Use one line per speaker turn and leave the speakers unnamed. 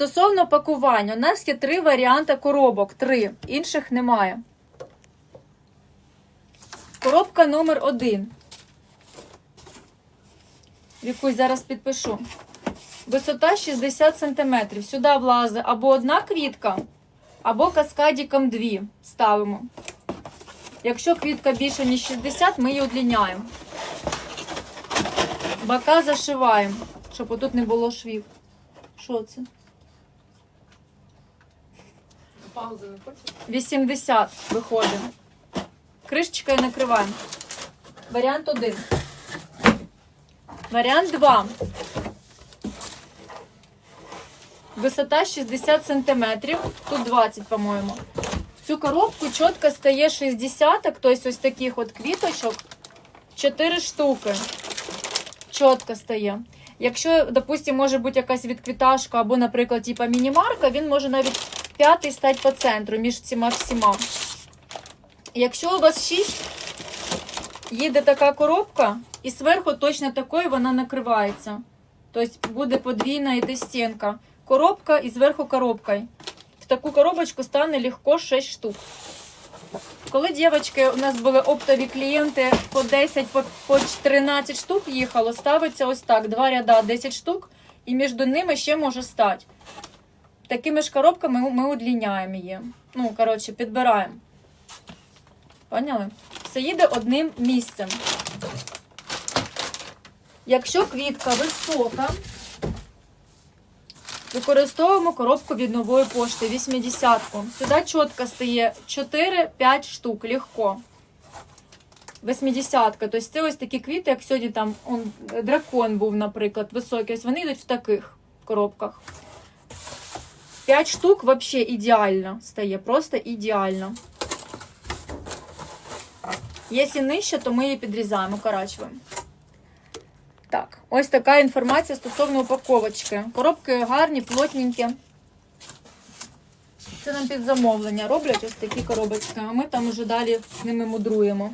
Стосовно пакування, у нас є три варіанти коробок. Три. Інших немає. Коробка номер один. Якусь зараз підпишу. Висота 60 см. Сюди влазить або одна квітка, або каскадіком дві ставимо. Якщо квітка більше, ніж 60, ми її удлиняємо. Бока зашиваємо, щоб отут не було швів. Що це?
Паузу не хочеш?
80 виходимо. Кришечкою накриваємо. Варіант 1. Варіант 2. Висота 60 см. Тут 20, по-моєму. В цю коробку чітко стає 60, тобто ось таких от квіточок. 4 штуки. Чітко стає. Якщо, допустимо, може бути якась відквіташка або, наприклад, типа мінімарка, він може навіть п'ятий стати по центру між цими всіма. Якщо у вас 6, їде така коробка, і зверху точно такою вона накривається. Тобто буде подвійна йде стінка. Коробка і зверху коробка. В таку коробочку стане легко 6 штук. Коли дівчатки, у нас були оптові клієнти по 10, по, по 13 штук їхало, ставиться ось так: два ряда 10 штук, і між ними ще може стати. Такими ж коробками ми удлиняємо її. Ну, коротше, підбираємо. Поняли? Все їде одним місцем. Якщо квітка висока, використовуємо коробку від нової пошти 80-ку. Сюди чітко стає 4-5 штук, легко. 80-ка. Тобто це ось такі квіти, як сьогодні там он, дракон був, наприклад, високий. Ось вони йдуть в таких коробках. 5 штук вообще ідеально стає, просто ідеально. Якщо нижче, то ми її підрізаємо, укорачуємо. Так, ось така інформація стосовно упаковочки. Коробки гарні, плотненькі. Це нам під замовлення роблять ось такі коробочки, а ми там уже далі з ними мудруємо.